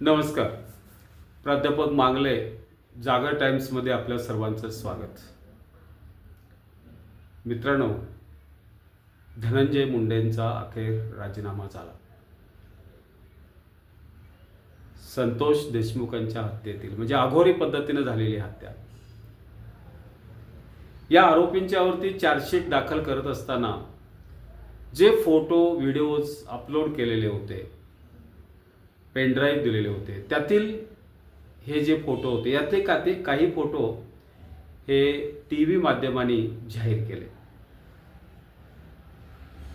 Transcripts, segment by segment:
नमस्कार. प्राध्यापक मांगले जागर टाइम्समध्ये आपल्या सर्वांचं स्वागत. मित्रांनो धनंजय मुंडेंचा अखेर राजीनामा झाला. संतोष देशमुखांच्या हत्येतील म्हणजे अघोरी पद्धतीने झालेली हत्या. या आरोपींच्यावरती चार्जशीट दाखल करत असताना जे फोटो व्हिडिओज अपलोड केलेले होते पेनड्राईव्ह दिलेले होते. त्यातील हे जे फोटो होते यातले का ते काही फोटो हे टी व्ही माध्यमांनी जाहीर केले.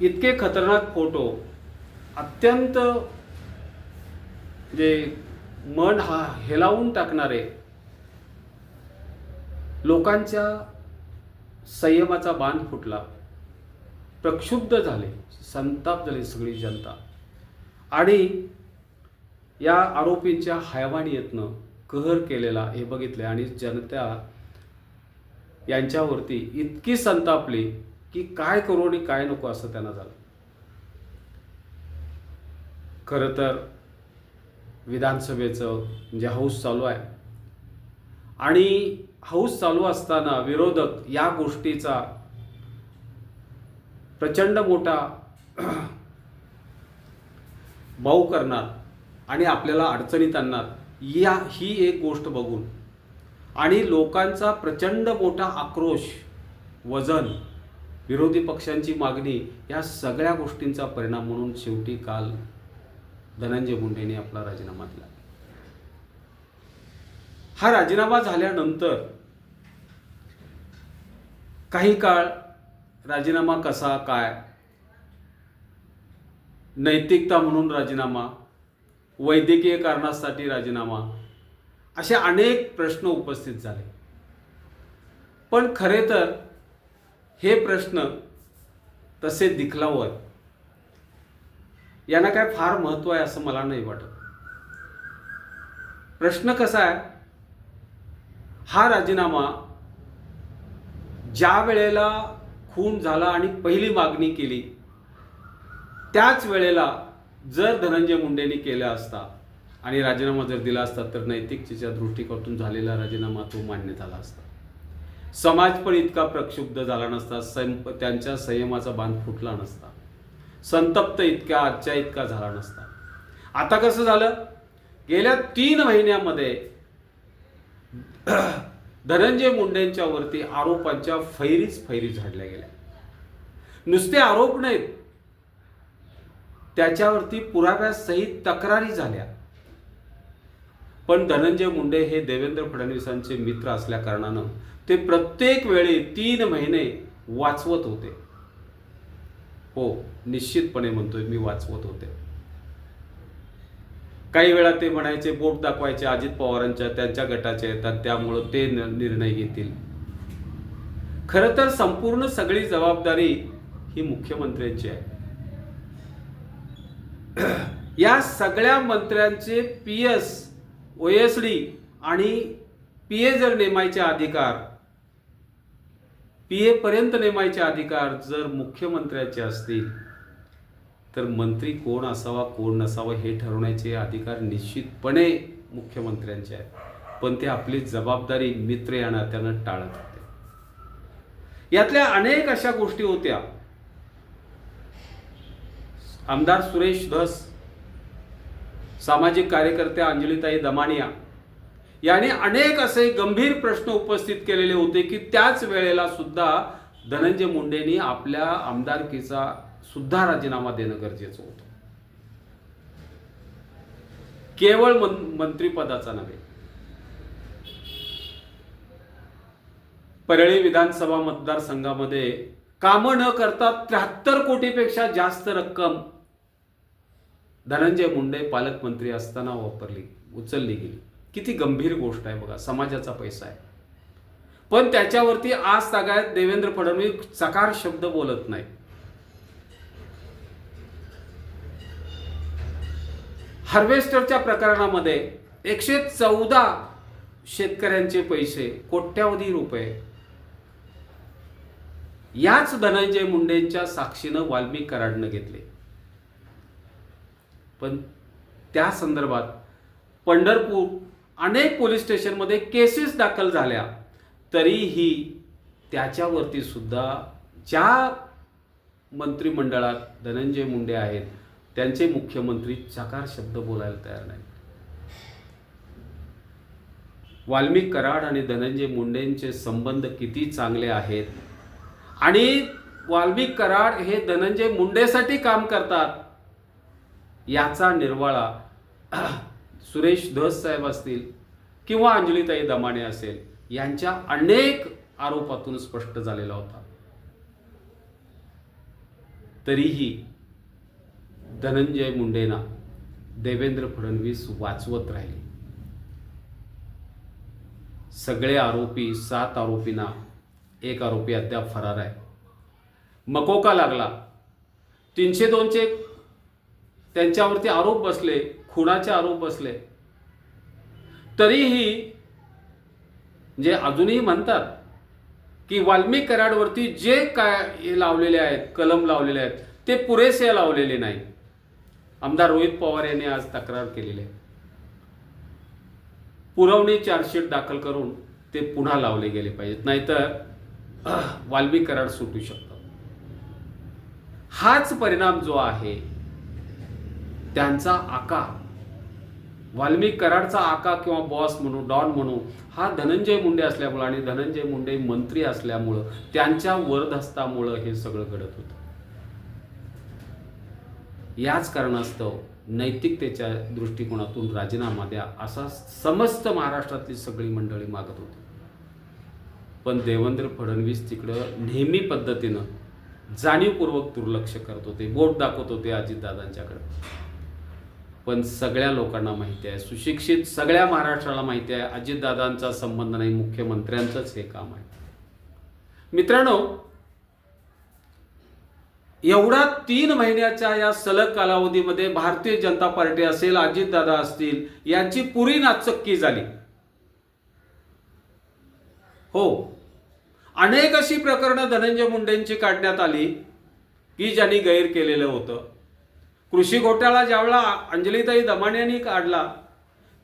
इतके खतरनाक फोटो अत्यंत जे मन हा हेलावून टाकणारे लोकांच्या संयमाचा बांध फुटला. प्रक्षुब्ध झाले संताप झाली सगळी जनता. आणि या आरोपींच्या हैवानियतनं कहर केलेला हे बघितले आणि जनता यांच्यावरती इतकी संतापली की काय करू आणि काय नको असं त्यांना झालं. खरं तर विधानसभेचं म्हणजे हाऊस चालू आहे आणि हाऊस चालू असताना विरोधक या गोष्टीचा प्रचंड मोठा भाऊ करणार. आणि आपल्याला अडचणीत आणणार या ही एक गोष्ट बघून. आणि लोकांचा प्रचंड मोठा आक्रोश वजन विरोधी पक्षांची मागणी या सगळ्या गोष्टींचा परिणाम म्हणून शेवटी काल धनंजय मुंडेंनी आपला राजीनामा दिला. हा राजीनामा झाल्यानंतर काही काळ राजीनामा कसा काय? नैतिकता म्हणून राजीनामा वैद्यकीय कारणासाठी राजीनामा. असे अनेक प्रश्न उपस्थित झाले. पण खरे तर हे प्रश्न तसे दिखलावर यांना काय फार महत्त्व आहे असं मला नाही वाटत. प्रश्न कसा आहे? हा राजीनामा ज्या वेळेला खून झाला आणि पहिली मागणी केली त्याच वेळेला जर धनंजय मुंडेंनी केला असता आणि राजीनामा जर दिला असता तर नैतिकतेच्या दृष्टिकोनातून झालेला राजीनामा तो मान्य झाला असता. समाज पण इतका प्रक्षुब्ध झाला नसता संप त्यांच्या संयमाचा बांध फुटला नसता. संतप्त इतक्या आजच्या इतका झाला नसता. आता कसं झालं? गेल्या तीन महिन्यामध्ये धनंजय मुंडेंच्या वरती आरोपांच्या फैरीच फैरी झाडल्या गेल्या. नुसते आरोप नाहीत. त्याच्यावरती पुराव्यासहित तक्रारी झाल्या. पण धनंजय मुंडे हे देवेंद्र फडणवीसांचे मित्र असल्या कारणानं ते प्रत्येक वेळी तीन महिने वाचवत होते. हो निश्चितपणे म्हणतोय मी वाचवत होते. काही वेळा ते म्हणायचे बोट दाखवायचे अजित पवारांच्या त्यांच्या गटाचे येतात त्यामुळं ते निर्णय घेतील. खरं तर संपूर्ण सगळी जबाबदारी ही मुख्यमंत्र्यांची आहे. या सगळ्या मंत्र्यांचे P S O S D आणि पी ए जर नेमायचे अधिकार पी ए पर्यंत नेमायचे अधिकार जर मुख्यमंत्र्याचे असतील तर मंत्री कोण असावा कोण नसावा हे ठरवण्याचे अधिकार निश्चितपणे मुख्यमंत्र्यांचे आहेत. पण ते आपली जबाबदारी मित्र या नात्यानं टाळत होते. यातल्या अनेक अशा गोष्टी होत्या. आमदार सुरेश धस सामाजिक कार्यकर्त्या अंजलीताई दमानिया यांनी अनेक असे गंभीर प्रश्न उपस्थित केलेले होते की त्याच वेळेला सुद्धा धनंजय मुंडेंनी आपल्या आमदारकीचा सुद्धा राजीनामा देणं गरजेचं होतं. केवळ मं- मंत्रिपदाचा नव्हे. परळी विधानसभा मतदारसंघामध्ये कामं न करता त्र्याहत्तर कोटीपेक्षा जास्त रक्कम धनंजय मुंडे पालकमंत्री असताना वापरली उचलली गेली. किती गंभीर गोष्ट आहे बघा समाजाचा पैसा आहे. पण त्याच्यावरती आज तागायत देवेंद्र फडणवीस चकार शब्द बोलत नाही. हार्वेस्टरच्या प्रकरणामध्ये एकशे चौदा शेतकऱ्यांचे पैसे कोट्यावधी रुपये. याच धनंजय मुंडेंच्या साक्षीनं वाल्मिक कराडनं घेतले. पण त्या संदर्भात पंढरपूर अनेक पोलीस स्टेशनमध्ये केसेस दाखल झाल्या. तरीही त्याच्यावरती सुद्धा ज्या मंत्रिमंडळात धनंजय मुंडे आहेत त्यांचे मुख्यमंत्री चकार शब्द बोलायला तयार नाहीत. वाल्मिक कराड आणि धनंजय मुंडेंचे संबंध किती चांगले आहेत? आणि वाल्मिक कराड हे धनंजय मुंडेसाठी काम करतात. याचा निर्वाळा सुरेश धस साहेब असतील किंवा अंजलीताई दमाणे असेल यांच्या अनेक आरोपातून स्पष्ट झालेला होता. तरीही धनंजय मुंडेना देवेंद्र फडणवीस वाचवत राहिले. सगळे आरोपी सात आरोपींना एक आरोपी अद्याप फरार आहे. मकोका लागला. तीनशे दोनचे त्यांच्यावरती आरोप बसले खुनाचे आरोप बसले. तरीही जे अजूनही म्हणतात की वाल्मिक कराडवरती जे काय लावलेले आहेत कलम लावलेले आहेत ते पुरेसे लावलेले नाही. आमदार रोहित पवार यांनी आज तक्रार केलेली आहे. पुरवणी चार्जशीट दाखल करून ते पुन्हा लावले गेले पाहिजेत नाहीतर वाल्मिक कराड सुटू शकतात. हाच परिणाम जो आहे त्यांचा आका वाल्मिक कराडचा आका किंवा बॉस म्हणू डॉन म्हणू हा धनंजय मुंडे असल्यामुळं आणि धनंजय मुंडे मंत्री असल्यामुळं त्यांच्या वरदहस्तामुळं हे सगळं घडत होतं. याच कारणास्तव नैतिकतेच्या दृष्टिकोनातून राजीनामा द्या असा समस्त महाराष्ट्रातली सगळी मंडळी मागत होती. पण देवेंद्र फडणवीस तिकडं नेहमी पद्धतीनं जाणीवपूर्वक दुर्लक्ष करत होते. बोट दाखवत होते अजितदादांच्याकडे पण सगळ्या लोकांना माहिती आहे. सुशिक्षित सगळ्या महाराष्ट्राला माहिती आहे. अजितदादांचा संबंध नाही मुख्यमंत्र्यांचंच हे काम आहे. मित्रांनो एवढा तीन महिन्याच्या या सलग कालावधीमध्ये भारतीय जनता पार्टी असेल अजितदादा असतील यांची पुरी नाचक्की झाली. हो. अनेक अशी प्रकरणं धनंजय मुंडेंची काढण्यात आली की ज्यांनी गैर केलेलं होतं. कृषी घोटाळा ज्यावेळा अंजलीताई दमाणे यांनी काढला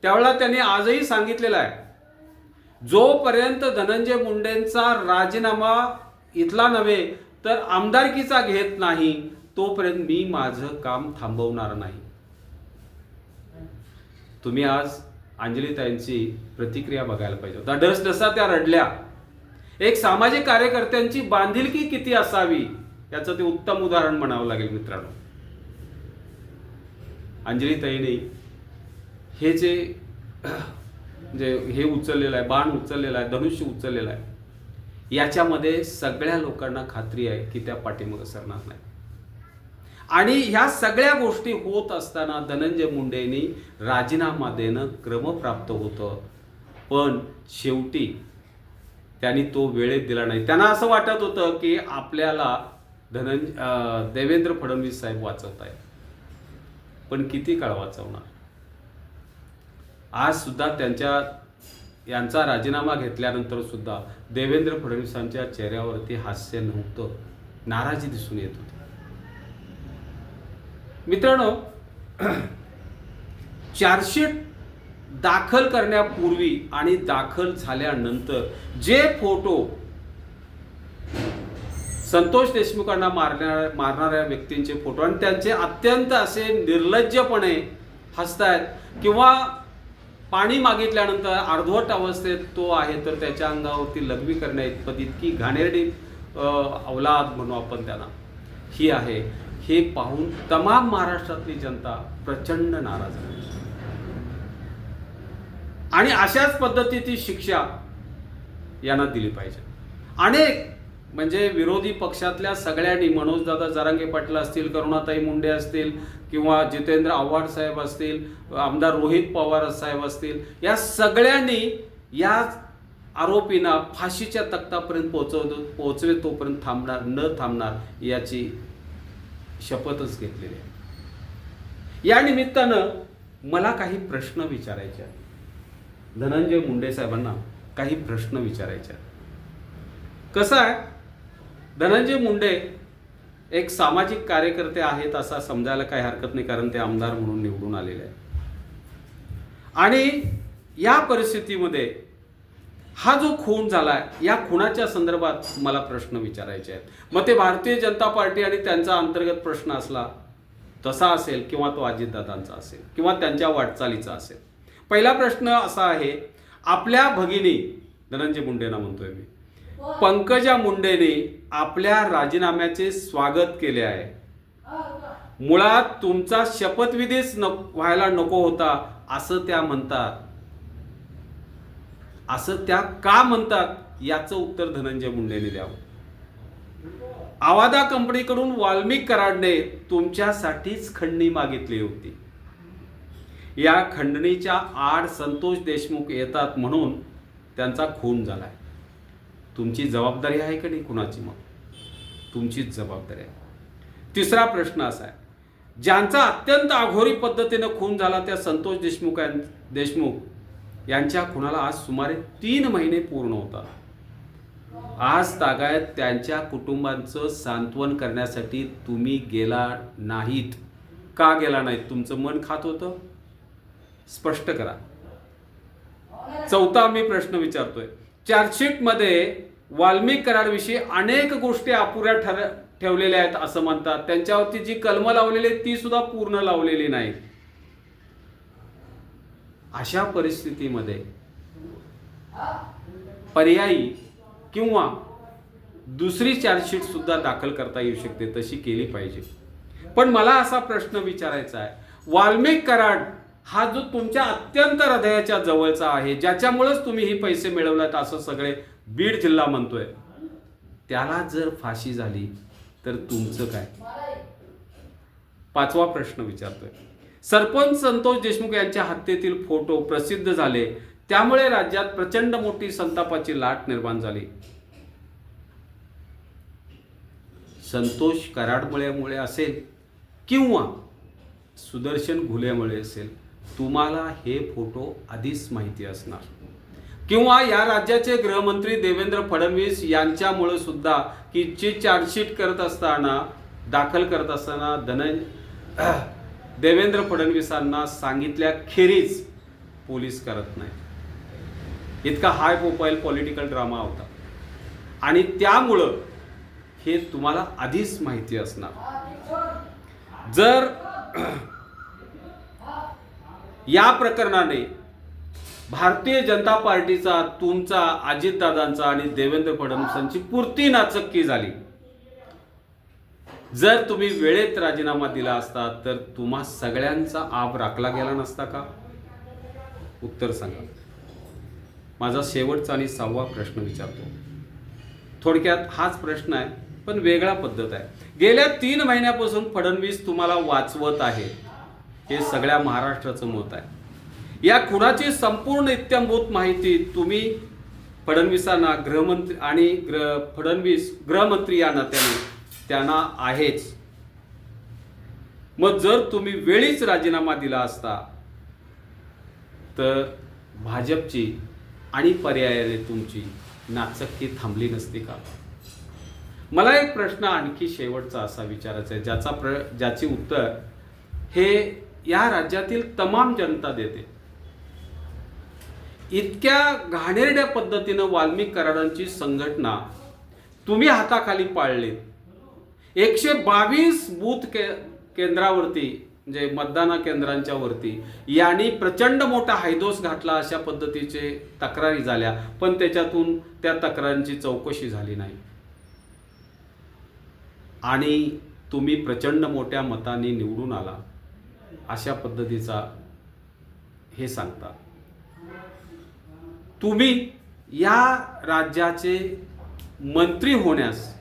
त्यावेळेला त्यांनी आजही सांगितलेलं आहे जोपर्यंत धनंजय मुंडेंचा राजीनामा इथला नव्हे तर आमदारकीचा घेत नाही तोपर्यंत मी माझं काम थांबवणार नाही. तुम्ही आज अंजलीताईंची प्रतिक्रिया बघायला पाहिजे होता. डसडसा त्या रडल्या. एक सामाजिक कार्यकर्त्यांची बांधिलकी किती असावी याचं ते उत्तम उदाहरण म्हणावं लागेल मित्रांनो. अंजलीताईने हे जे जे हे उचललेलं आहे बाण उचललेलं आहे धनुष्य उचललेलं आहे याच्यामध्ये सगळ्या लोकांना खात्री आहे की त्या पाठीमागं सरणार नाही. आणि ह्या सगळ्या गोष्टी होत असताना धनंजय मुंडेंनी राजीनामा देणं क्रमप्राप्त होतं. पण शेवटी त्यांनी तो वेळेत दिला नाही. त्यांना असं वाटत होतं की आपल्याला धनंज देवेंद्र फडणवीस साहेब वाचवत आहेत पण किती काळ वाचवणार? आज सुद्धा त्यांच्या यांचा राजीनामा घेतल्यानंतर सुद्धा देवेंद्र फडणवीसांच्या चेहऱ्यावरती हास्य नव्हतं. नाराजी दिसून येत होती. मित्रांनो चार्जशीट दाखल करण्यापूर्वी आणि दाखल झाल्यानंतर जे फोटो संतोष देशमुखांना मारण्या मारणाऱ्या व्यक्तींचे फोटो आणि त्यांचे अत्यंत असे निर्लज्जपणे हसतायत किंवा पाणी मागितल्यानंतर अर्धवट अवस्थेत तो आहे तर त्याच्या अंगावरती लघवी करण्याइतपत इतकी घाणेरडी अवलाद म्हणू आपण त्यांना ही आहे. हे पाहून तमाम महाराष्ट्रातली जनता प्रचंड नाराज आहे आणि अशाच पद्धतीची शिक्षा यांना दिली पाहिजे. अनेक म्हणजे विरोधी पक्षातल्या सगळ्यांनी मनोजदादा जरांगे पाटील असतील करुणाताई मुंडे असतील किंवा जितेंद्र आव्हाड साहेब असतील आमदार रोहित पवार साहेब असतील या सगळ्यांनी या आरोपींना फाशीच्या तख्तापर्यंत पोहोचव पोहोचवे तोपर्यंत थांबणार न थांबणार याची शपथच घेतलेली आहे. या निमित्तानं मला काही प्रश्न विचारायचे आहेत. धनंजय मुंडे साहेबांना काही प्रश्न विचारायचे आहेत. कसं आहे? धनंजय मुंडे एक सामाजिक कार्यकर्ते आहेत असा समजायला काही हरकत नाही कारण ते आमदार म्हणून निवडून आलेले आहेत. आणि या परिस्थितीमध्ये हा जो खून झाला या खुनाच्या संदर्भात मला प्रश्न विचारायचे आहेत. मग ते भारतीय जनता पार्टी आणि त्यांचा अंतर्गत प्रश्न असला तसा असेल किंवा तो अजितदादांचा असेल किंवा त्यांच्या वाटचालीचा असेल. पहिला प्रश्न असा आहे आपल्या भगिनी धनंजय मुंडेंना म्हणतोय मी. पंकजा मुंडेने आपल्या राजीनाम्याचे स्वागत केले आहे. मुळात तुमचा शपथविधीच न व्हायला नको होता असं त्या म्हणतात. असं त्या का म्हणतात याचं उत्तर धनंजय मुंडेने द्यावं. आवादा कंपनीकडून वाल्मिक कराडने तुमच्यासाठीच खंडणी मागितली होती. या खंडणीच्या आड संतोष देशमुख येतात म्हणून त्यांचा खून झालाय. तुमची जबाबदारी आहे का नाही कुणाची मग? तुमचीच जबाबदारी आहे. तिसरा प्रश्न असा आहे. ज्यांचा अत्यंत अघोरी पद्धतीनं खून झाला त्या संतोष देशमुख यां- देशमुख यांच्या खुनाला आज सुमारे तीन महिने पूर्ण होतात. आज तागायत त्यांच्या कुटुंबांचं सांत्वन करण्यासाठी तुम्ही गेला नाहीत. का गेला नाहीत? तुमचं मन खात होतं? स्पष्ट करा. चौथा मी प्रश्न विचारतोय. चार्जशीटमध्ये वाल्मिक कराडविषयी अनेक गोष्टी अपुऱ्या ठर ठेवलेल्या आहेत असं म्हणतात. त्यांच्यावरती जी कलमं लावलेली आहेत ती सुद्धा पूर्ण लावलेली नाहीत. अशा परिस्थितीमध्ये पर्यायी किंवा दुसरी चार्जशीट सुद्धा दाखल करता येऊ शकते तशी केली पाहिजे. पण मला असा प्रश्न विचारायचा आहे. वाल्मिक कराड हा जो तुमच्या अत्यंत हृदयाच्या जवळचा आहे ज्याच्यामुळेच तुम्ही ही पैसे मिळवलात असं सगळे बीड जिल्हा म्हणतोय. त्याला जर फाशी झाली तर तुमचं काय? पाचवा प्रश्न विचारतोय. सरपंच संतोष देशमुख यांच्या हत्येतील फोटो प्रसिद्ध झाले. त्यामुळे राज्यात प्रचंड मोठी संतापाची लाट निर्माण झाली. संतोष कराडमुळेमुळे असेल किंवा सुदर्शन घुलेमुळे असेल तुम्हाला हे फोटो आधीच माहिती असणार. किंवा या राज्याचे गृहमंत्री देवेंद्र फडणवीस यांच्यामुळे सुद्धा की ची चार्जशीट करत असताना दाखल करत असताना धन देवेंद्र फडणवीसांना सांगितल्या खेरीज पोलीस करत नाही. इतका हाय प्रोफाईल पॉलिटिकल ड्रामा होता. आणि त्यामुळं हे तुम्हाला आधीच माहिती असणार. जर या प्रकरणाने भारतीय जनता पार्टीचा तुमचा अजितदादांचा आणि देवेंद्र फडणवीसांची पूर्ती नाचक्की झाली. जर तुम्ही वेळेत राजीनामा दिला असता तर तुम्हा सगळ्यांचा आब राखला गेला नसता का? उत्तर सांगा. माझा शेवटचा आणि सहावा प्रश्न विचारतो. थोडक्यात हाच प्रश्न आहे पण वेगळा पद्धत आहे. गेल्या तीन महिन्यापासून फडणवीस तुम्हाला वाचवत आहे. हे सगळ्या महाराष्ट्राचं मत आहे. या खुनाची संपूर्ण इत्यंभूत माहिती तुम्ही फडणवीसांना गृहमंत्री आणि ग्रह फडणवीस गृहमंत्री या नात्याने त्यांना आहेच. मग जर तुम्ही वेळीच राजीनामा दिला असता तर भाजपची आणि पर्यायाने तुमची नाचक्की थांबली नसती का? मला एक प्रश्न आणखी शेवटचा असा विचारायचा आहे ज्याचा प्र ज्याचे उत्तर हे या राज्यातील तमाम जनता देते. इतक्या घाणेरड्या पद्धतीनं वाल्मिक कराडांची संघटना तुम्ही हाताखाली पाळलीत एकशे बावीस बूथ के केंद्रावरती म्हणजे मतदान केंद्रांच्या वरती यांनी प्रचंड मोठा हायदोस घातला अशा पद्धतीचे तक्रारी झाल्या पण त्याच्यातून त्या तक्रारींची चौकशी झाली नाही. आणि तुम्ही प्रचंड मोठ्या मताने निवडून आला अशा पद्धतीचा हे सांगता तुम्ही या राज्याचे मंत्री होण्यास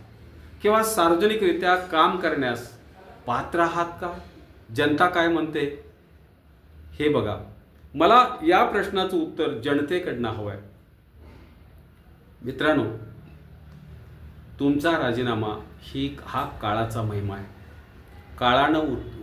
किंवा सार्वजनिकरित्या काम करण्यास पात्र आहात का? जनता काय म्हणते? हे बघा. मला या प्रश्नाचं उत्तर जनतेकडनं हवं आहे मित्रांनो तुमचा राजीनामा ही हा काळाचा महिमा आहे. काळानं उत-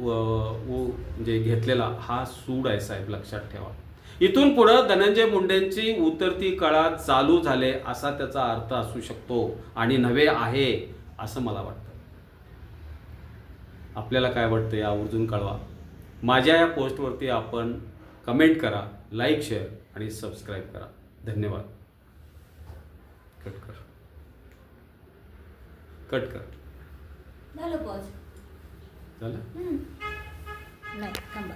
उ- म्हणजे घेतलेला हा सूड आहे साहेब लक्षात ठेवा. इथून पुढं धनंजय मुंडेंची उतरती कळा चालू झाले असा त्याचा अर्थ असू शकतो आणि नव्हे आहे असं मला वाटतं. आपल्याला काय वाटतं या आवर्जून कळवा? माझ्या या पोस्टवरती आपण कमेंट करा लाईक शेअर आणि सबस्क्राईब करा. धन्यवाद. कट कर. कट कर. झालं नाही थांबा.